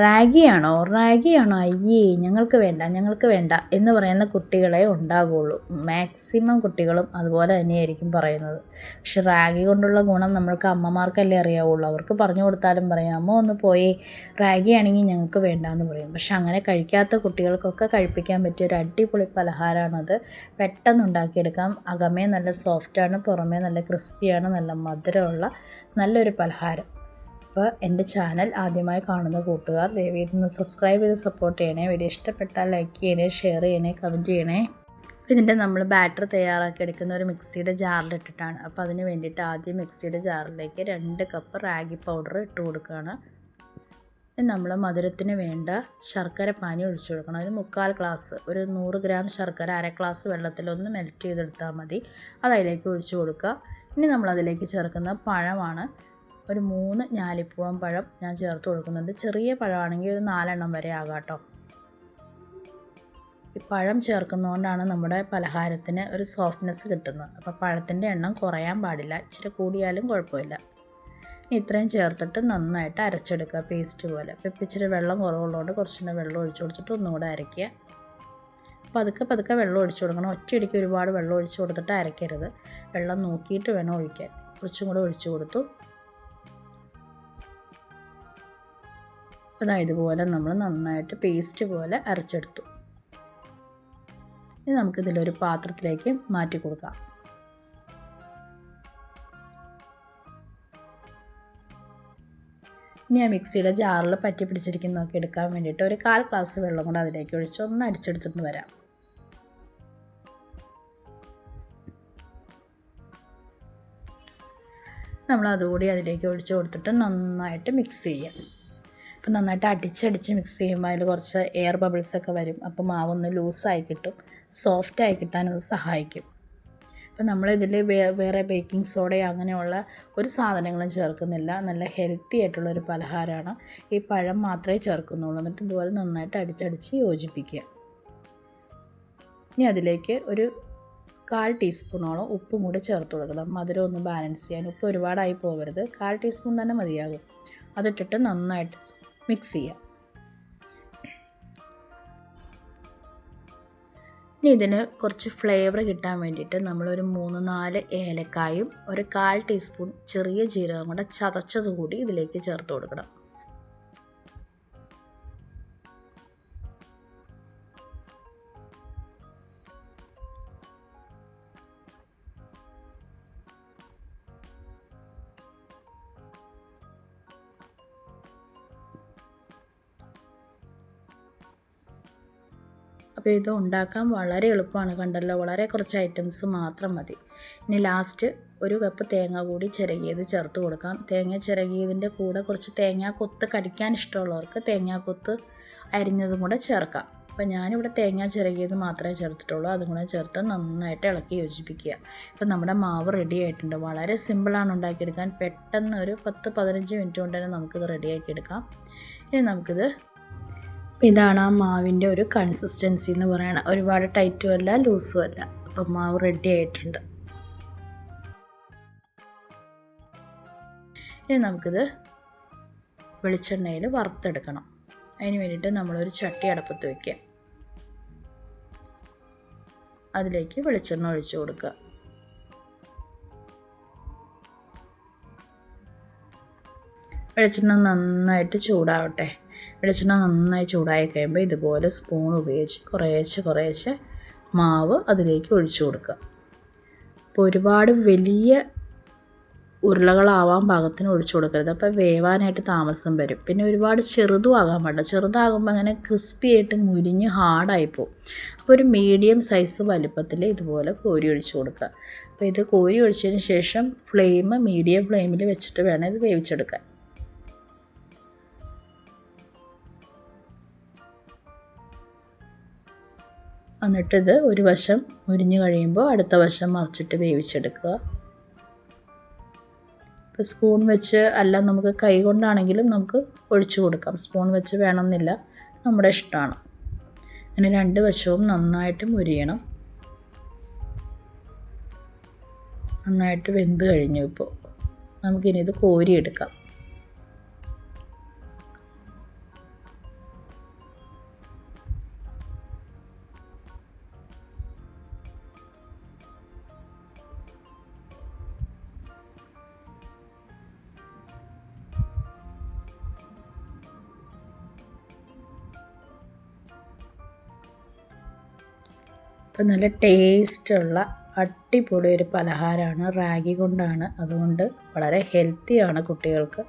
റാഗിയാണോ? റാഗിയാണോ? അയ്യേ ഞങ്ങൾക്ക് വേണ്ട ഞങ്ങൾക്ക് വേണ്ട എന്ന് പറയുന്ന കുട്ടികളെ ഉണ്ടാകുള്ളൂ മാക്സിമം കുട്ടികളും അതുപോലെ തന്നെയായിരിക്കും പറയുന്നത്. പക്ഷെ റാഗി കൊണ്ടുള്ള ഗുണം നമ്മൾക്ക് അമ്മമാർക്കല്ലേ അറിയാവുള്ളൂ. അവർക്ക് പറഞ്ഞു കൊടുത്താലും പറയാം അമ്മ ഒന്ന് പോയി റാഗി ആണെങ്കിൽ ഞങ്ങൾക്ക് വേണ്ട എന്ന് പറയും. പക്ഷെ അങ്ങനെ കഴിക്കാത്ത കുട്ടികൾക്കൊക്കെ കഴിപ്പിക്കാൻ പറ്റിയ ഒരു അടിപൊളി പലഹാരമാണത്. പെട്ടെന്ന് ഉണ്ടാക്കിയെടുക്കാം. അകമേ നല്ല സോഫ്റ്റാണ് പുറമേ നല്ല ക്രിസ്പിയാണ് നല്ല മധുരമുള്ള നല്ലൊരു പലഹാരം. അപ്പോൾ എന്റെ ചാനൽ ആദ്യമായി കാണുന്ന കൂട്ടുകാർ ദയവ് ഇതൊന്ന് സബ്സ്ക്രൈബ് ചെയ്ത് സപ്പോർട്ട് ചെയ്യണേ. വീഡിയോ ഇഷ്ടപ്പെട്ടാൽ ലൈക്ക് ചെയ്യണേ ഷെയർ ചെയ്യണേ കമന്റ് ചെയ്യണേ. ഇതിന്റെ നമ്മൾ ബാറ്റർ തയ്യാറാക്കി എടുക്കുന്ന ഒരു മിക്സിയുടെ ജാറിലിട്ടിട്ടാണ് അപ്പോൾ അതിന് വേണ്ടിയിട്ട് ആദ്യം മിക്സിയുടെ ജാറിലേക്ക് രണ്ട് കപ്പ് റാഗി പൗഡർ ഇട്ട് കൊടുക്കുകയാണ്. നമ്മൾ മധുരത്തിന് വേണ്ട ശർക്കര പാനി ഒഴിച്ചു കൊടുക്കണം. ഒരു മുക്കാൽ ഗ്ലാസ് ഒരു നൂറ് ഗ്രാം ശർക്കര അര ഗ്ലാസ് വെള്ളത്തിലൊന്ന് മെൽറ്റ് ചെയ്തെടുത്താൽ മതി. അത് അതിലേക്ക് ഒഴിച്ചു കൊടുക്കുക. ഇനി നമ്മൾ അതിലേക്ക് ചേർക്കുന്ന പഴമാണ്. ഒരു മൂന്ന് ഞാലിപ്പൂവൻ പഴം ഞാൻ ചേർത്ത് കൊടുക്കുന്നുണ്ട്. ചെറിയ പഴമാണെങ്കിൽ ഒരു നാലെണ്ണം വരെ ആകാം കേട്ടോ. ഈ പഴം ചേർക്കുന്നതുകൊണ്ടാണ് നമ്മുടെ പലഹാരത്തിന് ഒരു സോഫ്റ്റ്നെസ് കിട്ടുന്നത്. അപ്പോൾ പഴത്തിന്റെ എണ്ണം കുറയാൻ പാടില്ല. ഇച്ചിരി കൂടിയാലും കുഴപ്പമില്ല. ഇത്രയും ചേർത്തിട്ട് നന്നായിട്ട് അരച്ചെടുക്കുക പേസ്റ്റ് പോലെ. അപ്പോൾ ഇപ്പം ഇച്ചിരി വെള്ളം കുറവുള്ളതുകൊണ്ട് കുറച്ചുകൂടെ വെള്ളം ഒഴിച്ചു കൊടുത്തിട്ട് ഒന്നുകൂടെ അരയ്ക്കുക. പതുക്കെ പതുക്കെ വെള്ളം ഒഴിച്ചു കൊടുക്കണം. ഒറ്റയടിക്ക് ഒരുപാട് വെള്ളം ഒഴിച്ചു കൊടുത്തിട്ട് അരയ്ക്കരുത്. വെള്ളം നോക്കിയിട്ട് വേണം ഒഴിക്കാൻ. കുറച്ചും കൂടെ ഒഴിച്ചു കൊടുത്തു. അതാ ഇതുപോലെ നമ്മൾ നന്നായിട്ട് പേസ്റ്റ് പോലെ അരച്ചെടുത്തു. ഇനി നമുക്കിതിലൊരു പാത്രത്തിലേക്ക് മാറ്റി കൊടുക്കാം. ഇനി ആ മിക്സിയുടെ ജാറിൽ പറ്റി പിടിച്ചിരിക്കുന്നതൊക്കെ എടുക്കാൻ വേണ്ടിയിട്ട് ഒരു കാൽ ഗ്ലാസ് വെള്ളം കൂടെ അതിലേക്ക് ഒഴിച്ച് ഒന്ന് അടിച്ചെടുത്തിട്ട് വരാം. നമ്മൾ അതുകൂടി അതിലേക്ക് ഒഴിച്ച് കൊടുത്തിട്ട് നന്നായിട്ട് മിക്സ് ചെയ്യാം. അപ്പം നന്നായിട്ട് അടിച്ചടിച്ച് മിക്സ് ചെയ്യുമ്പോൾ അതിൽ കുറച്ച് എയർ ബബിൾസ് ഒക്കെ വരും. അപ്പോൾ മാവൊന്ന് ലൂസായി കിട്ടും. സോഫ്റ്റായി കിട്ടാൻ അത് സഹായിക്കും. അപ്പം നമ്മളിതിൽ വേ വേറെ ബേക്കിംഗ് സോഡയോ അങ്ങനെയുള്ള ഒരു സാധനങ്ങളും ചേർക്കുന്നില്ല. നല്ല ഹെൽത്തി ആയിട്ടുള്ള ഒരു പലഹാരമാണ് ഈ പഴം മാത്രമേ ചേർക്കുന്നുള്ളൂ. എന്നിട്ട് ഇതുപോലെ നന്നായിട്ട് അടിച്ചടിച്ച് യോജിപ്പിക്കുക. ഇനി അതിലേക്ക് ഒരു കാൽ ടീസ്പൂണോളം ഉപ്പും കൂടെ ചേർത്ത് കൊടുക്കണം. മധുരം ഒന്ന് ബാലൻസ് ചെയ്യാൻ. ഉപ്പ് ഒരുപാടായി പോകരുത് കാൽ ടീസ്പൂൺ തന്നെ മതിയാകും. അതിട്ടിട്ട് നന്നായിട്ട് മിക്സ് ചെയ്യാം. ഇനി ഇതിന് കുറച്ച് ഫ്ലേവർ കിട്ടാൻ വേണ്ടിയിട്ട് നമ്മളൊരു മൂന്ന് നാല് ഏലക്കായും ഒരു കാൽ ടീസ്പൂൺ ചെറിയ ജീരകം കൂടെ ചതച്ചത് കൂടി ഇതിലേക്ക് ചേർത്ത് കൊടുക്കണം. അപ്പോൾ ഇത് ഉണ്ടാക്കാൻ വളരെ എളുപ്പമാണ് കണ്ടല്ലോ. വളരെ കുറച്ച് ഐറ്റംസ് മാത്രം മതി. ഇനി ലാസ്റ്റ് ഒരു കപ്പ് തേങ്ങ കൂടി ചിരകിയത് ചേർത്ത് കൊടുക്കാം. തേങ്ങ ചിരകിയതിന്റെ കൂടെ കുറച്ച് തേങ്ങാക്കൊത്ത് കൊത്ത് കടിക്കാൻ ഇഷ്ടമുള്ളവർക്ക് തേങ്ങാക്കൊത്ത് കൊത്ത് അരിഞ്ഞതും കൂടെ ചേർക്കാം. അപ്പോൾ ഞാനിവിടെ തേങ്ങ ചിരകിയത് മാത്രമേ ചേർത്തിട്ടുള്ളൂ. അതും കൂടെ ചേർത്ത് നന്നായിട്ട് ഇളക്കി യോജിപ്പിക്കുക. ഇപ്പം നമ്മുടെ മാവ് റെഡി ആയിട്ടുണ്ട്. വളരെ സിമ്പിളാണ് ഉണ്ടാക്കിയെടുക്കാൻ. പെട്ടെന്ന് ഒരു പത്ത് പതിനഞ്ച് മിനിറ്റ് കൊണ്ട് തന്നെ നമുക്കിത് റെഡിയാക്കിയെടുക്കാം ഇനി നമുക്കിത് അപ്പോൾ ഇതാണ് ആ മാവിന്റെ ഒരു കൺസിസ്റ്റൻസി എന്ന് പറയണം. ഒരുപാട് ടൈറ്റും അല്ല ലൂസും അല്ല. അപ്പം മാവ് റെഡി ആയിട്ടുണ്ട്. ഇനി നമുക്കിത് വെളിച്ചെണ്ണയിൽ വറുത്തെടുക്കണം. അതിന് വേണ്ടിയിട്ട് നമ്മളൊരു ചട്ടി അടപ്പത്ത് വയ്ക്കുക അതിലേക്ക് വെളിച്ചെണ്ണ ഒഴിച്ചു കൊടുക്കുക. വെളിച്ചെണ്ണ നന്നായിട്ട് ചൂടാവട്ടെ. വെളിച്ചെണ്ണ നന്നായി ചൂടായി കഴിയുമ്പോൾ ഇതുപോലെ സ്പൂൺ ഉപയോഗിച്ച് കുറേശ്ശെ കുറേശ്ശെ മാവ് അതിലേക്ക് ഒഴിച്ചു കൊടുക്കുക. അപ്പോൾ ഒരുപാട് വലിയ ഉരുളകളാവാൻ പാകത്തിന് ഒഴിച്ചു കൊടുക്കരുത്. അപ്പോൾ വേവാനായിട്ട് താമസം വരും. പിന്നെ ഒരുപാട് ചെറുതും ആകാൻ പാടില്ല. ചെറുതാകുമ്പോൾ അങ്ങനെ ക്രിസ്പി ആയിട്ട് മുരിഞ്ഞ് ഹാർഡായി പോകും അപ്പോൾ ഒരു മീഡിയം സൈസ് വലുപ്പത്തിൽ ഇതുപോലെ കോരി ഒഴിച്ചു കൊടുക്കുക. അപ്പോൾ ഇത് കോരി ഒഴിച്ചതിന് ശേഷം ഫ്ലെയിം മീഡിയം ഫ്ലെയിമിൽ വെച്ചിട്ട് വേണം ഇത് വേവിച്ചെടുക്കാൻ. എന്നിട്ടിത് ഒരു വശം മുരിഞ്ഞ് കഴിയുമ്പോൾ അടുത്ത വശം മറിച്ചിട്ട് വേവിച്ചെടുക്കുക. ഇപ്പോൾ സ്പൂൺ വെച്ച് അല്ല നമുക്ക് കൈ കൊണ്ടാണെങ്കിലും നമുക്ക് ഒഴിച്ചു കൊടുക്കാം. സ്പൂൺ വെച്ച് വേണമെന്നില്ല നമ്മുടെ ഇഷ്ടമാണ്. അങ്ങനെ രണ്ട് വശവും നന്നായിട്ട് മുരിയണം. നന്നായിട്ട് വെന്ത് കഴിഞ്ഞു ഇപ്പോൾ. നമുക്കിനി ഇത് കോരിയെടുക്കാം. അപ്പം നല്ല ടേസ്റ്റുള്ള അടിപൊളി ഒരു പലഹാരമാണ് റാഗി കൊണ്ടാണ്. അതുകൊണ്ട് വളരെ ഹെൽത്തിയാണ് കുട്ടികൾക്ക്.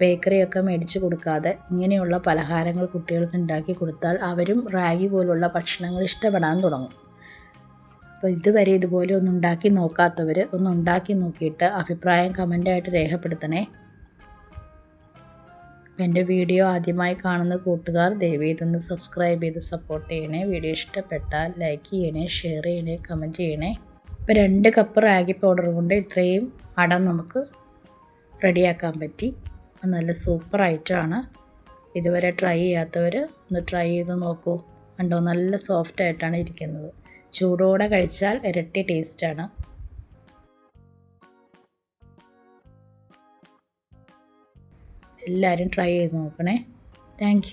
ബേക്കറിയൊക്കെ മേടിച്ച് കൊടുക്കാതെ ഇങ്ങനെയുള്ള പലഹാരങ്ങൾ കുട്ടികൾക്ക് ഉണ്ടാക്കി കൊടുത്താൽ അവരും റാഗി പോലുള്ള ഭക്ഷണങ്ങൾ ഇഷ്ടപ്പെടാൻ തുടങ്ങും. അപ്പോൾ ഇതുവരെ ഇതുപോലെ ഒന്ന് ഉണ്ടാക്കി നോക്കാത്തവർ ഒന്ന് ഉണ്ടാക്കി നോക്കിയിട്ട് അഭിപ്രായം കമന്റായിട്ട് രേഖപ്പെടുത്തണേ. എന്റെ വീഡിയോ ആദ്യമായി കാണുന്ന കൂട്ടുകാർ ദയവ് ഇതൊന്ന് സബ്സ്ക്രൈബ് ചെയ്ത് സപ്പോർട്ട് ചെയ്യണേ. വീഡിയോ ഇഷ്ടപ്പെട്ടാൽ ലൈക്ക് ചെയ്യണേ ഷെയർ ചെയ്യണേ കമന്റ് ചെയ്യണേ. ഇപ്പോൾ രണ്ട് കപ്പ് റാഗി പൗഡർ കൊണ്ട് ഇത്രയും അട നമുക്ക് റെഡിയാക്കാൻ പറ്റി. നല്ല സൂപ്പർ ഐറ്റമാണ് ഇതുവരെ ട്രൈ ചെയ്യാത്തവർ ഒന്ന് ട്രൈ ചെയ്ത് നോക്കൂ. കണ്ടോ നല്ല സോഫ്റ്റ് ആയിട്ടാണ് ഇരിക്കുന്നത്. ചൂടോടെ കഴിച്ചാൽ ഇരട്ടി ടേസ്റ്റാണ് എല്ലാവരും ട്രൈ ചെയ്ത് നോക്കണേ. താങ്ക്